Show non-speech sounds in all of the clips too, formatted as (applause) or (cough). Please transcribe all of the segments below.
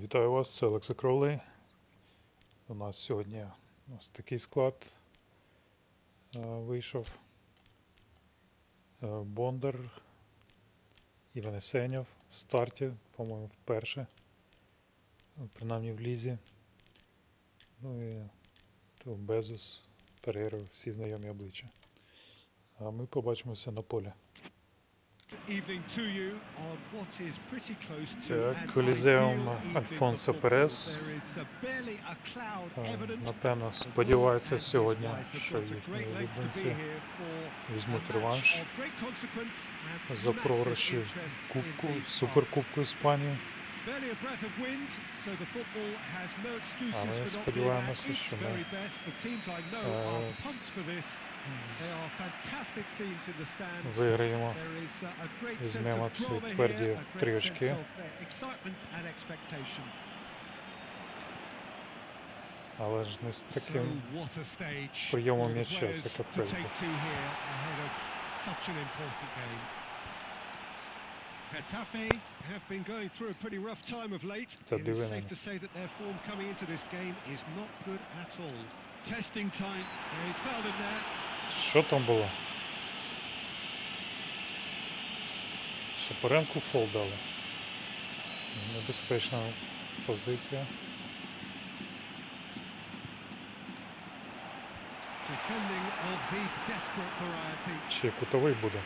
Вітаю вас, це Олекса Кроулей. У нас сьогодні ось такий склад е, вийшов. Е, Бондар, Іван Есенєв в старті, по-моєму, вперше. Принаймні в лізі. Ну і Безус, Перейро, всі знайомі обличчя. А ми побачимося на полі. Так, Колізеум Альфонсо Перес. Е, напевно, сподіваються сьогодні, що їхні улюбленці візьмуть реванш за програші Кубку, Суперкубку Іспанії. Але сподіваємося, що ми very best. The teams I know е, are pumped for this. They are fantastic scenes in the stands. Виграємо. There is uh, a great sense Візьмемо of ці drama тверді here, a три great очки. sense of uh, excitement and expectation. Але ж не з So таким what a stage прийомом for the м'яча, players це to капелька. take to here ahead of such an important game. Getafe have been going through a pretty rough time of late. Та It is диви на safe них. to say that their form coming into this game is not good at all. Testing time. Yeah, he's fouled in there. Що там було? Шапаренку фол дали. Небезпечна позиція. Чи кутовий буде?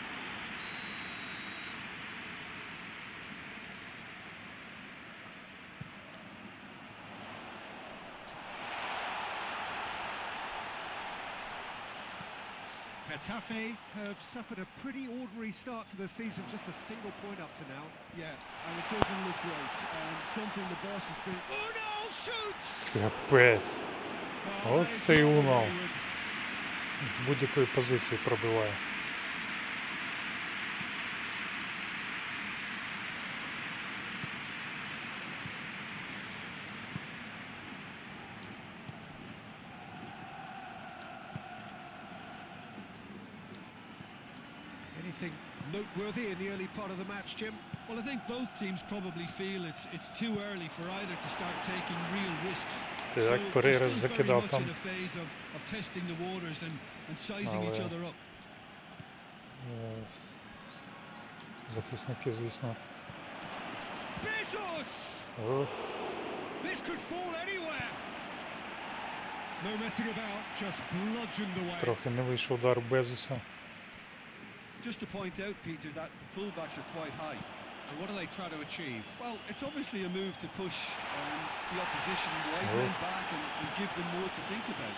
Getafe have suffered a pretty ordinary start to the season, just a single point up to now. Yeah, and it doesn't look great. And something the boss has been. Unal shoots! Капець. Oh, От that is це і not Унал. wayward. З будь-якої позиції пробиває. Anything noteworthy in the early part of the match, Jim? Well, I think both teams probably feel it's it's too early for either to start taking real risks. Так, Перейра закидав там. in a phase of, of testing the waters and, and sizing each Але- other up. Е, Захисники, звісно. Bezos! Ох, This could fall anywhere. No messing about, just bludgeoned away. трохи не вийшов удар Безуса. Just to point out, Peter, that the fullbacks are quite high. And what do they try to achieve? Well, it's obviously a move to push um, the opposition wide Oh. men back and, and give them more to think about.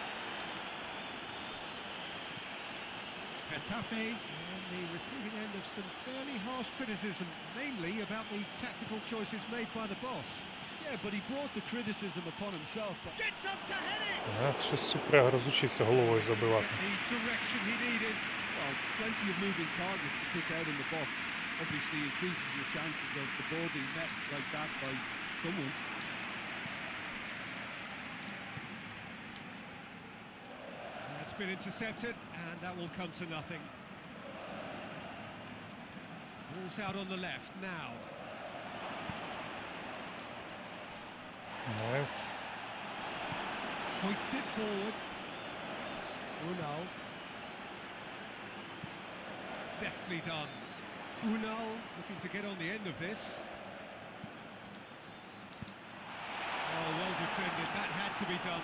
Getafe on the receiving end of some fairly harsh criticism, mainly about the tactical choices made by the boss. Yeah, but he brought the criticism upon himself. But Gets up to head it! Ах, щось Супряга розучився головою забивати. The direction he needed. Well, plenty of moving targets to pick out in the box. Obviously increases your chances of the ball being met like that by someone. It's been intercepted, and that will come to nothing. Ball's out on the left now. Ну, Hoists it forward. Oh, Unal. Deftly done. Unal looking to get on the end of this. Oh, well defended. That had to be done.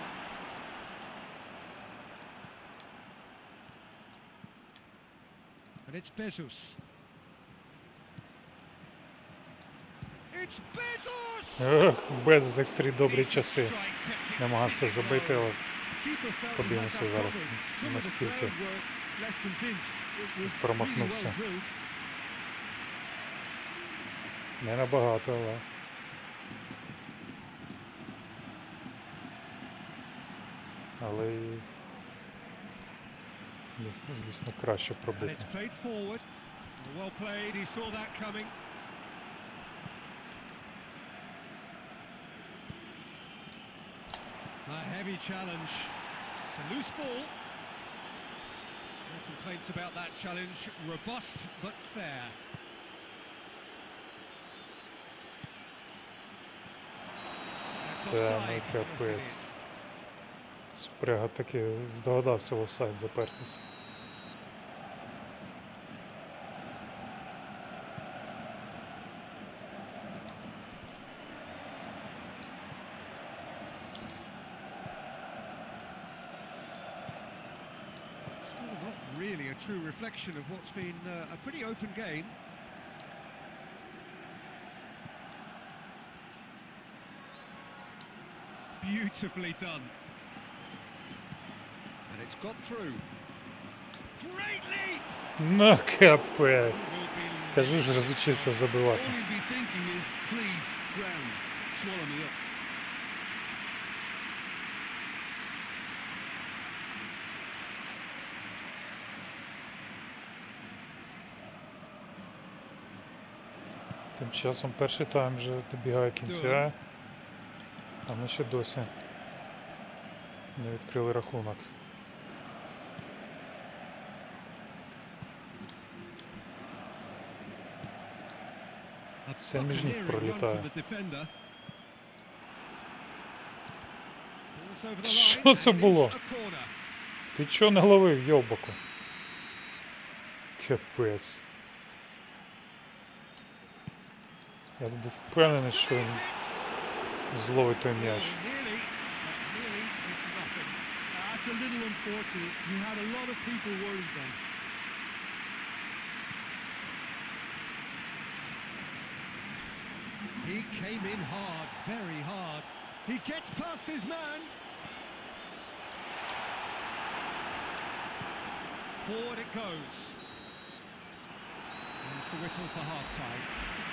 And it's Bezos. It's Bezos! Ех, Безус екстрі добрі часи. Намагався забити, але Подивимося зараз, наскільки Промахнувся. Не набагато, але. Але ну, звісно краще пробити. A heavy challenge. It's a loose ball. No complaints about that challenge. Robust but fair. it's Та, offside. ну, Of course it капець. is. Спряга таки здогадався в офсайд запертись. really a true reflection of what's been uh, a pretty open game. Beautifully done. And it's got through. Great leap! Ну капець. Will be- Кажи ж розучився All забивати. he'll be thinking is, please, ground, swallow me up. Тим часом перший тайм вже добігає кінця, а ми ще досі не відкрили рахунок. Все між них пролітає. Що це було? Ти чого не ловив, йобаку? Капець. Я був впевнений, що він зловить той м'яч. Nearly, but nearly is nothing. That's a little unfortunate. He had a lot of people worried then. He came in hard, very hard. He gets past his man. Forward it goes. There's the whistle for half-time.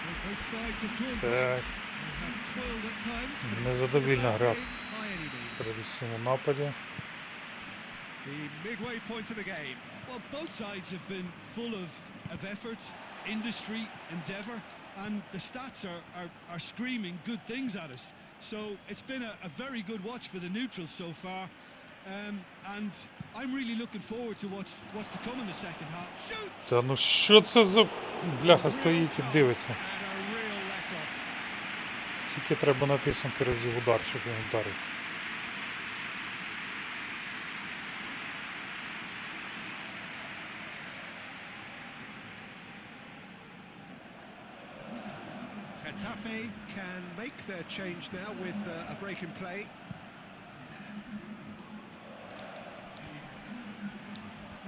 So both sides have drawn Так. blanks. They have toiled at times, but it's not a Незадовільна bad гра game by any means. передусім у нападі. The midway point of the game. Well, both sides have been full of, of effort, industry, endeavour, and the stats are, are, are screaming good things at us. So it's been a, a very good watch for the neutrals so far. Та ну що це за бляха стоїть і дивиться? Скільки треба натиснути разів удар, щоб він ударив. Getafe can make their change now with uh, a break in play.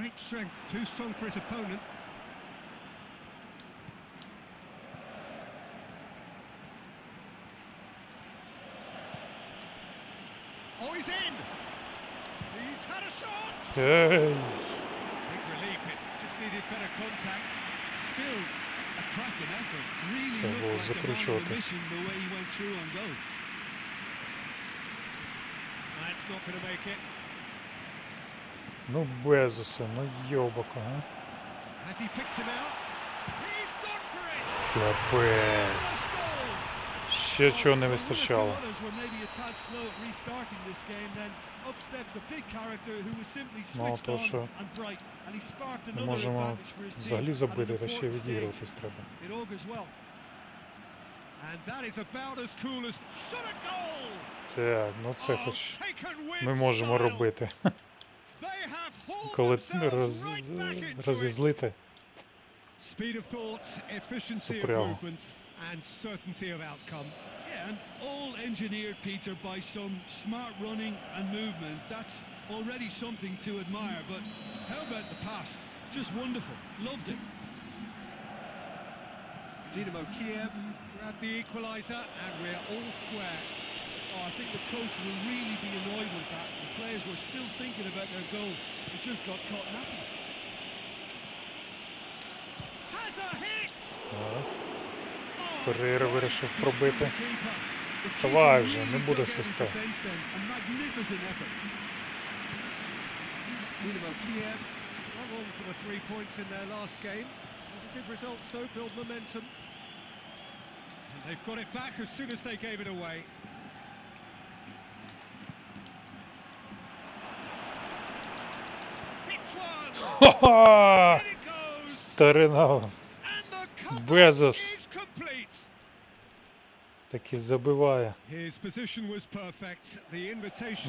Great strength, too strong for his opponent. Oh, he's in! He's had a shot! Big relief, it just needed better contact. Still, a cracking effort. Really looked like a mission the way he went through on goal. That's not going to make it. Ну Безуса, ну йобок, а? Капець. Ще чого не вистачало. Мало ну, того, що не можемо взагалі забити, та ще відігруватись треба. Так, ну це хоч ми можемо робити. (laughs) They have hauled Коли themselves роз... right back into it. розізлити. Speed of thought, efficiency of Супрямо. movement, and certainty of outcome. Yeah, and all engineered, Peter, by some smart running and movement. That's already something to admire. But how about the pass? Just wonderful. Loved it. Dynamo Kiev grabbed the equaliser, and we're all square. Oh, I think the coach will really be annoyed with that. The players were still thinking about their goal. It just got caught napping. Has a hit! Так. Oh, Перейра fine вирішив strike пробити. from the keeper. The Вставай keeper вже, really не буде dug out his свистка. defence then. A magnificent effort. Dynamo Kiev hung on for the three points in their last game. Positive results though build momentum. And they've got it back as soon as they gave it away. Хо-хо! Старина! Безос! Таки забиває.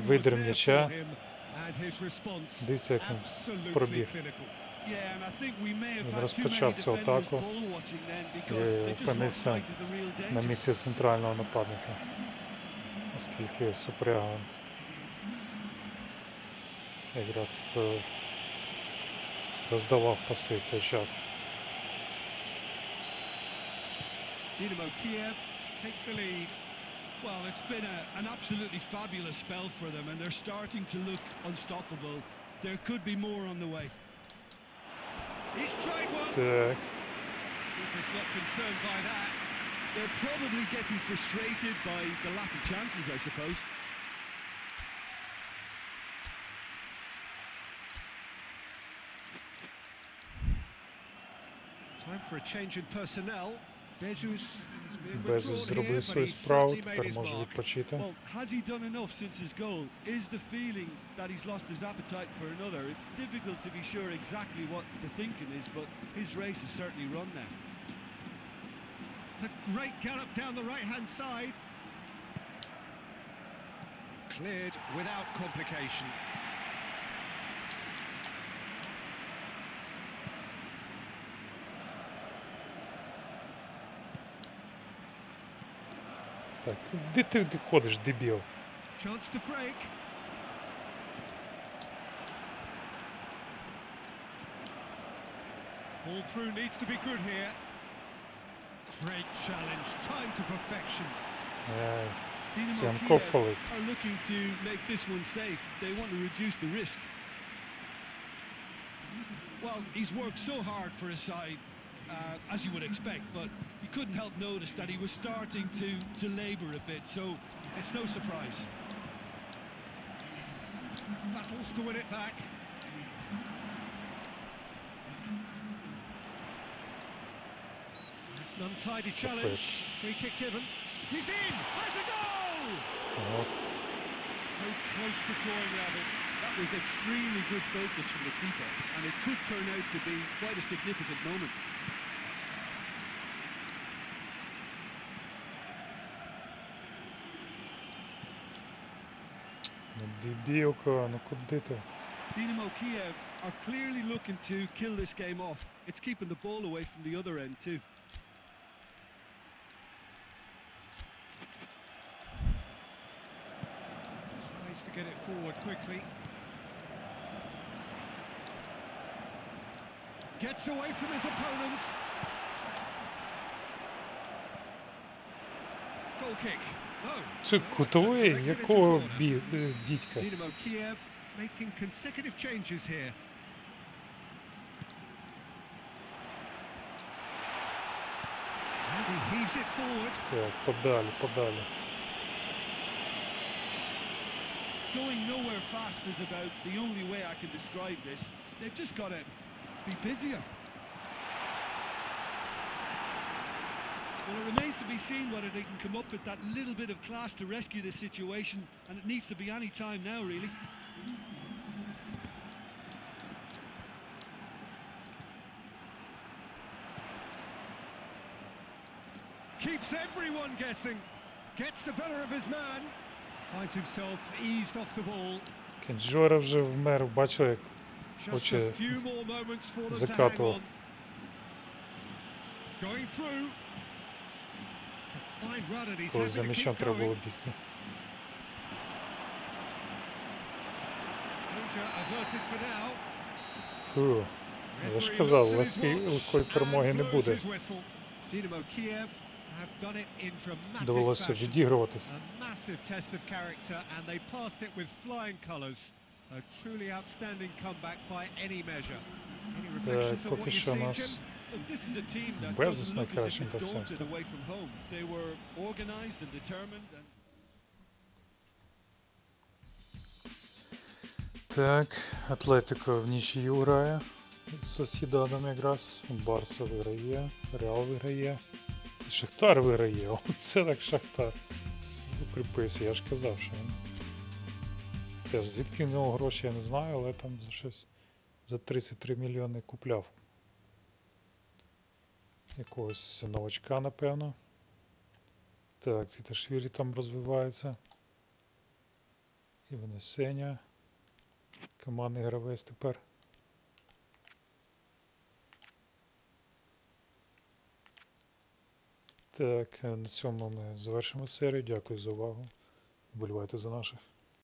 Видер м'яча. Дивіться, як він пробіг. Він розпочав цю атаку і опинився на місці центрального нападника, оскільки Супряга якраз е, роздавав паси цей час. Dynamo Kiev take the lead. Well, it's been a, an absolutely fabulous spell for them, and they're starting to look unstoppable. There could be more on the way. He's tried one. Так, Keeper's not concerned by that. They're probably getting frustrated by the lack of chances, I suppose. for a change in personnel. Bezus has been Безус withdrawn here, зробив but свою he's справу, certainly made тепер his може mark. відпочити. Well, has he done enough since his goal? Is the feeling that he's lost his appetite for another? It's difficult to be sure exactly what the thinking is, but his race is certainly run now. It's a great gallop down the right-hand side. Cleared without complication. Так, де ти де ходиш, дебіл? Chance to break. Ball through needs to be good here. Great challenge, time to perfection. Е, Dinamo Сямко Kiev фалить. are looking to make this one safe. They want to reduce the risk. Well, he's worked so hard for his side, uh, as you would expect, but you couldn't help notice that he was starting to, to labour a bit, so it's no surprise. Battles to win it back. It's an untidy challenge. Free kick given. He's in! Has a goal! от, So close to drawing level. That was extremely good focus from the keeper, and it could turn out to be quite a significant moment. дебілка, ну куди ти? Dinamo Kiev are clearly looking to kill this game off. It's keeping the ball away from the other end too. Tries to get it forward quickly. Gets away from his opponents. Goal kick. Oh. Це no, it's кутовий? deflected, it's a Якого corner. бі... е, дідька? Dynamo Kiev making consecutive changes here. And he heaves it forward. Так, подалі, подалі. Going nowhere fast is about the only way I can describe this. They've just got to be busier. Well, it remains to be seen whether they can come up with that little bit of class to rescue this situation, and it needs to be any time now, really. Keeps everyone guessing. Gets the better of his man. Finds himself eased off the ball. Кенджора вже вмер, бачили, як Just Хоче a few more moments for them to hang закатував. on. Going through. Бо за м'ячом треба було бігти. Фу, я ж казав, легкий легкої перемоги не буде. Довелося відігруватись. Так, е, поки що нас Безусно кращим по всем. Так, Атлетико в нічию грає з сусідами якраз. Барса виграє, Реал виграє. Шахтар виграє. (laughs) Оце так Шахтар. Укріпився, я ж казав, що він. Теж звідки в нього гроші, я не знаю, але там за щось за 33 мільйони купляв. Якогось новачка, напевно. Так, Тіташвілі там розвивається. І Венесеня. Командний гравець тепер. Так, на цьому ми завершимо серію. Дякую за увагу. Вболівайте за наших.